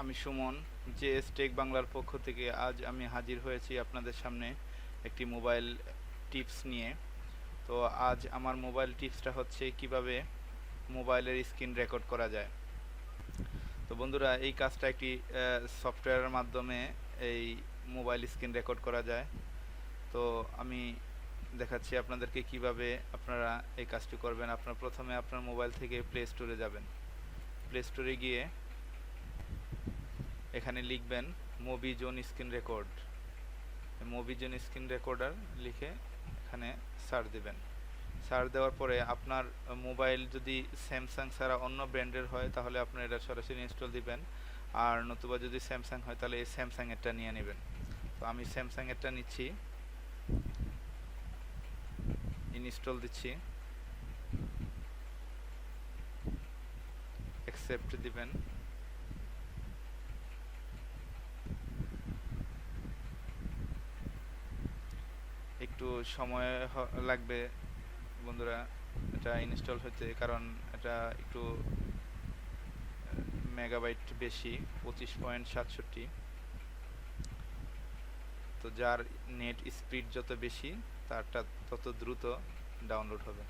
আমি Suman S take বাংলার পক্ষ থেকে আজ আমি হাজির হয়েছি আপনাদের সামনে একটি মোবাইল টিপস নিয়ে। তো আজ আমার মোবাইল টিপসটা হচ্ছে কীভাবে মোবাইলের স্ক্রিন রেকর্ড করা যায়। তো বন্ধুরা, এই কাজটা একটি সফটওয়্যারের মাধ্যমে এই মোবাইল স্ক্রিন রেকর্ড করা যায়। তো আমি দেখাচ্ছি আপনাদেরকে কীভাবে আপনারা এই কাজটি করবেন। আপনার প্রথমে আপনার মোবাইল থেকে প্লে স্টোরে যাবেন। প্লে স্টোরে গিয়ে এখানে লিখবেন movie zone screen record movie zone screen recorder লিখে এখানে সার্চ দেবেন। সার্চ দেওয়ার পরে আপনার মোবাইল যদি স্যামসাং ছাড়া অন্য ব্র্যান্ডের হয়, তাহলে আপনি এটা সরাসরি ইনস্টল দিবেন। আর নতুবা যদি স্যামসাং হয়, তাহলে এই স্যামসাং এরটা নিয়ে নেবেন। তো আমি স্যামসাং এরটা নিচ্ছি। ইনস্টল দিচ্ছি। অ্যাকসেপ্ট দিবেন। একটু সময় লাগবে বন্ধুরা, এটা ইনস্টল হতে কারণ এটা একটু মেগাবাইট বেশি, পঁচিশ পয়েন্ট সাতষট্টি। তো যার নেট স্পিড যত বেশি, তারটা তত দ্রুত ডাউনলোড হবে।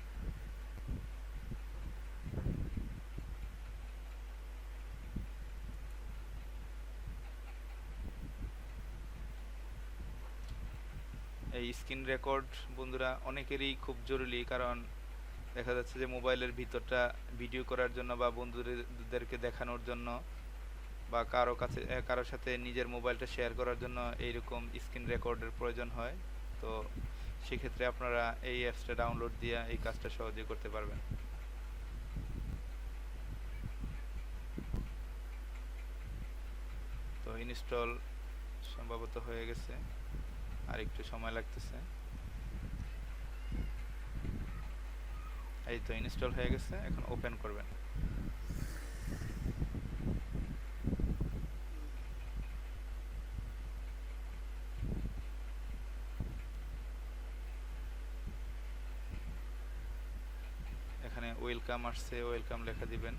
এই স্ক্রিন রেকর্ড বন্ধুরা অনেকেরই খুব জরুরি, কারণ দেখা যাচ্ছে যে মোবাইলের ভিতরটা ভিডিও করার জন্য বা বন্ধুদেরকে দেখানোর জন্য বা কারও কাছে কারোর সাথে নিজের মোবাইলটা শেয়ার করার জন্য এইরকম স্ক্রিন রেকর্ডের প্রয়োজন হয়। তো সেক্ষেত্রে আপনারা এই অ্যাপসটা ডাউনলোড দিয়ে এই কাজটা সহজে করতে পারবেন। তো ইনস্টল সম্ভবত হয়ে গেছে। আর একটু সময় লাগতেছে। এই তো ইনস্টল হয়ে গেছে, এখন ওপেন করবেন। এখানে ওয়েলকাম আসছে ওয়েলকাম লেখা দিবেন।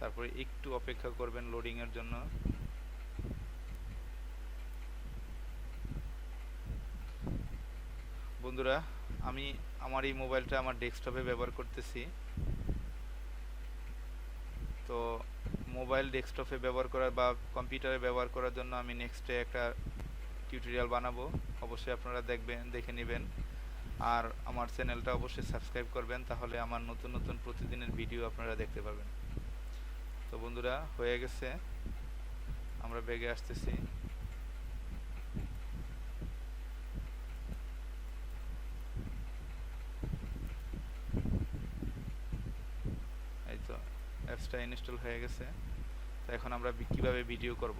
তারপরে একটু অপেক্ষা করবেন লোডিং এর জন্য। বন্ধুরা, আমি আমার এই মোবাইলটা আমার ডেস্কটপে ব্যবহার করতেছি। তো মোবাইল ডেস্কটপে ব্যবহার করার বা কম্পিউটারে ব্যবহার করার জন্য আমি নেক্সটে একটা টিউটোরিয়াল বানাবো। অবশ্যই আপনারা দেখবেন, দেখে নেবেন। আর আমার চ্যানেলটা অবশ্যই সাবস্ক্রাইব করবেন, তাহলে আমার নতুন নতুন প্রতিদিনের ভিডিও আপনারা দেখতে পাবেন তো বন্ধুরা, হয়ে গেছে। আমরা বেগে আসতেছি এই তো অ্যাপসটা ইনস্টল হয়ে গেছে। তো এখন আমরা কীভাবে ভিডিও করব?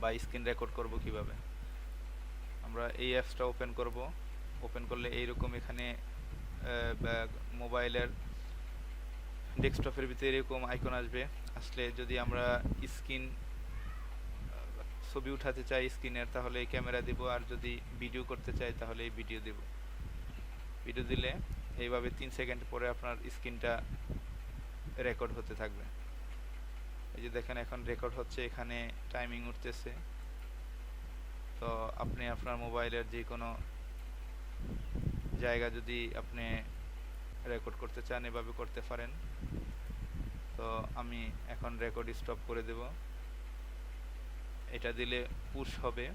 বা স্ক্রিন রেকর্ড করব কীভাবে? আমরা এই অ্যাপসটা ওপেন করব। ওপেন করলে এইরকম এখানে মোবাইলের ডেস্কটপের ভিতরে এরকম আইকন আসবে। আসলে যদি আমরা স্ক্রিন ছবি উঠাতে চাই স্ক্রিনের তাহলে এই ক্যামেরা দিব। আর যদি ভিডিও করতে চাই, তাহলে এই ভিডিও দিব। ভিডিও দিলে এইভাবে তিন সেকেন্ড পরে আপনার স্ক্রিনটা রেকর্ড হতে থাকবে। এই যে দেখেন এখন রেকর্ড হচ্ছে, এখানে টাইমিং উঠতেছে। তো আপনি আপনার মোবাইলের যে কোনো জায়গা যদি আপনি রেকর্ড করতে চান, এভাবে করতে পারেন। তো আমি এখন রেকর্ড স্টপ করে দেব। এটা দিলে পুশ হবে।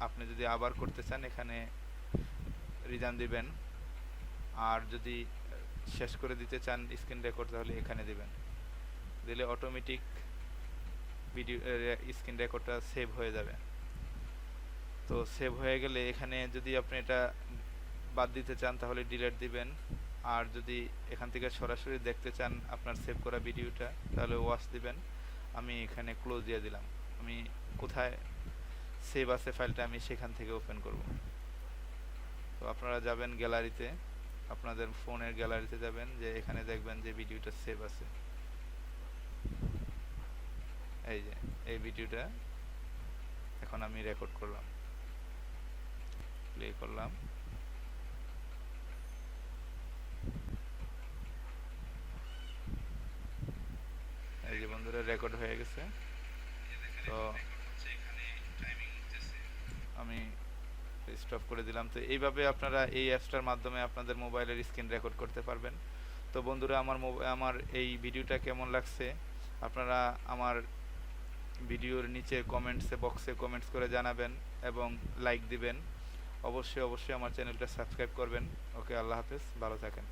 আপনি যদি আবার করতে চান, এখানে রিজান দিবেন। আর যদি শেষ করে দিতে চান স্ক্রিন রেকর্ড তাহলে এখানে দিবেন। দিলে অটোমেটিক ভিডিও স্ক্রিন রেকর্ডটা সেভ হয়ে যাবে। তো সেভ হয়ে গেলে এখানে যদি আপনি এটা বাদ দিতে চান, তাহলে ডিলেট দিবেন। আর যদি এখান থেকে সরাসরি দেখতে চান আপনার সেভ করা ভিডিওটা তাহলে ওয়াচ দিবেন। আমি এখানে ক্লোজ দিয়ে দিলাম। আমি কোথায় সেভ আছে ফাইলটা আমি সেখান থেকে ওপেন করব। তো আপনারা যাবেন গ্যালারিতে আপনাদের ফোনের গ্যালারিতে যাবেন, যে এখানে দেখবেন যে ভিডিওটা সেভ আছে। এই যে, এই ভিডিওটা এখন আমি রেকর্ড করলাম। প্লে করলাম। এই যে বন্ধুরা রেকর্ড হয়ে গেছে। তো আমি স্টপ করে দিলাম। তো এইভাবে আপনারা এই অ্যাপসটার মাধ্যমে আপনাদের মোবাইলের স্ক্রিন রেকর্ড করতে পারবেন। তো বন্ধুরা, আমার আমার এই ভিডিওটা কেমন লাগছে? আপনারা আমার ভিডিওর নিচে কমেন্টসে বক্সে কমেন্টস করে জানাবেন এবং লাইক দিবেন। অবশ্যই অবশ্যই আমার চ্যানেলটা সাবস্ক্রাইব করবেন। ওকে আল্লাহ হাফেজ, ভালো থাকেন।